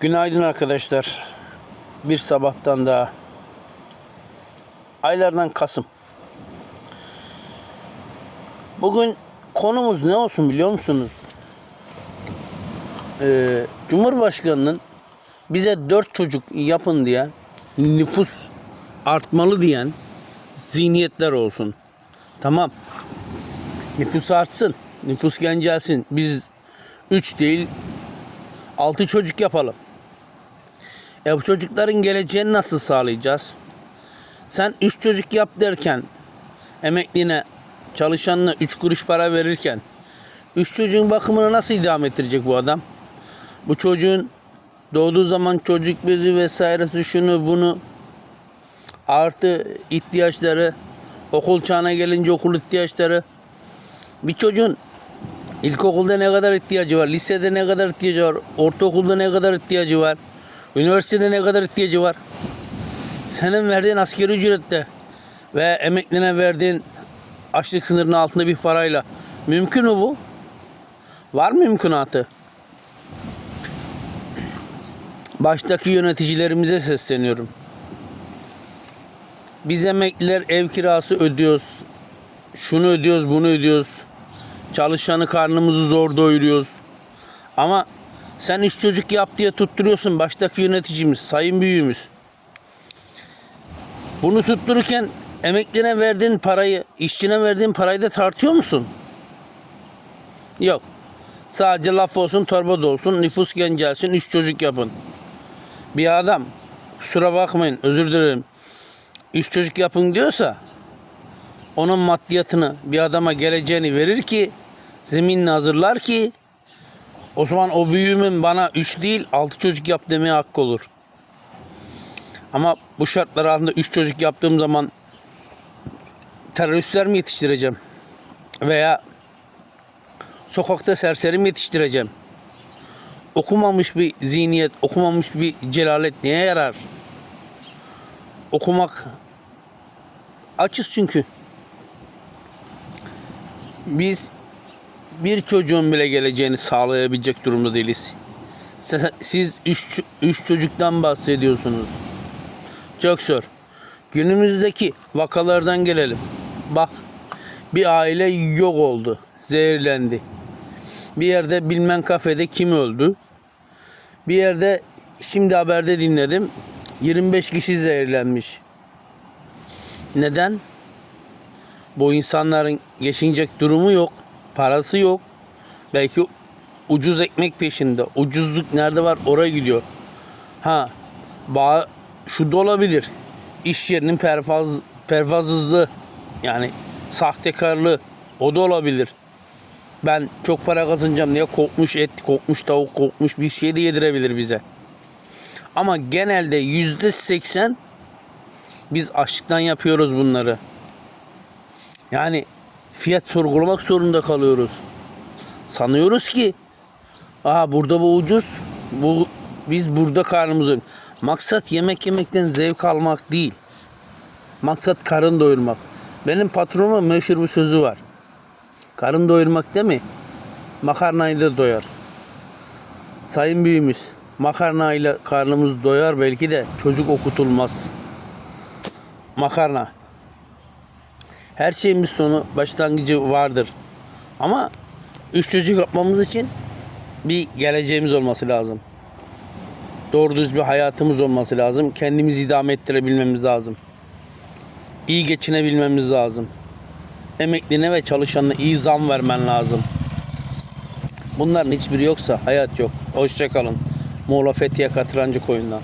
Günaydın arkadaşlar. Bir sabahtan daha. Aylardan Kasım. Bugün konumuz ne olsun biliyor musunuz? Ee, Cumhurbaşkanının bize dört çocuk yapın diye nüfus artmalı diyen zihniyetler olsun. Tamam. Nüfus artsın. Nüfus gencelsin. Biz üç değil altı çocuk yapalım. E bu çocukların geleceğini nasıl sağlayacağız? Sen üç çocuk yap derken emekliğine çalışanına üç kuruş para verirken üç çocuğun bakımını nasıl idame ettirecek bu adam? Bu çocuğun doğduğu zaman çocuk bezi vesairesi şunu bunu artı ihtiyaçları okul çağına gelince okul ihtiyaçları bir çocuğun İlkokulda ne kadar ihtiyacı var? Lisede ne kadar ihtiyacı var? Ortaokulda ne kadar ihtiyacı var? Üniversitede ne kadar ihtiyacı var? Senin verdiğin asgari ücrette ve emekline verdiğin açlık sınırının altında bir parayla mümkün mü bu? Var mı mümkünatı? Baştaki yöneticilerimize sesleniyorum. Biz emekliler ev kirası ödüyoruz. Şunu ödüyoruz, bunu ödüyoruz. Çalışanı karnımızı zor doyuruyoruz. Ama sen üç çocuk yap diye tutturuyorsun baştaki yöneticimiz, sayın büyüğümüz. Bunu tuttururken emekline verdiğin parayı, işçine verdiğin parayı da tartıyor musun? Yok. Sadece laf olsun, torba da olsun, nüfus gencelsin, üç çocuk yapın. Bir adam, kusura bakmayın, özür dilerim. Üç çocuk yapın diyorsa onun maddiyatını bir adama geleceğini verir ki zeminini hazırlar ki o zaman o büyüğümün bana 3 değil 6 çocuk yap demeye hakkı olur. Ama bu şartlar altında 3 çocuk yaptığım zaman teröristler mi yetiştireceğim? Veya sokakta serseri mi yetiştireceğim? Okumamış bir zihniyet, okumamış bir celalet neye yarar? Okumak açız çünkü biz bir çocuğun bile geleceğini sağlayabilecek durumda değiliz. Siz üç, üç çocuktan bahsediyorsunuz. Çok zor. Günümüzdeki vakalardan gelelim. Bak bir aile yok oldu. Zehirlendi. Bir yerde bilmem kafede kim öldü. Bir yerde şimdi haberde dinledim. 25 kişi zehirlenmiş. Neden? Bu insanların geçinecek durumu yok. Parası yok. Belki ucuz ekmek peşinde. Ucuzluk nerede var oraya gidiyor. Ha bağ, şu da olabilir. İş yerinin pervaz, pervazsızlığı yani sahtekarlığı o da olabilir. Ben çok para kazanacağım diye kokmuş et, kokmuş tavuk, kokmuş bir şey de yedirebilir bize. Ama genelde yüzde seksen biz açlıktan yapıyoruz bunları. Yani fiyat sorgulamak zorunda kalıyoruz. Sanıyoruz ki Aa burada bu ucuz. Bu biz burada karnımızı Maksat yemek yemekten zevk almak değil. Maksat karın doyurmak. Benim patronuma meşhur bir sözü var. Karın doyurmak değil mi? Makarnayı da doyar. Sayın büyüğümüz, makarnayla karnımız doyar belki de çocuk okutulmaz. Makarna. Her şeyin bir sonu, başlangıcı vardır. Ama üç çocuk yapmamız için bir geleceğimiz olması lazım. Doğru düz bir hayatımız olması lazım. Kendimizi idame ettirebilmemiz lazım. İyi geçinebilmemiz lazım. Emekline ve çalışanına iyi zam vermen lazım. Bunların hiçbiri yoksa hayat yok. Hoşçakalın. Muğla Fethiye Katırancı Koyun'dan.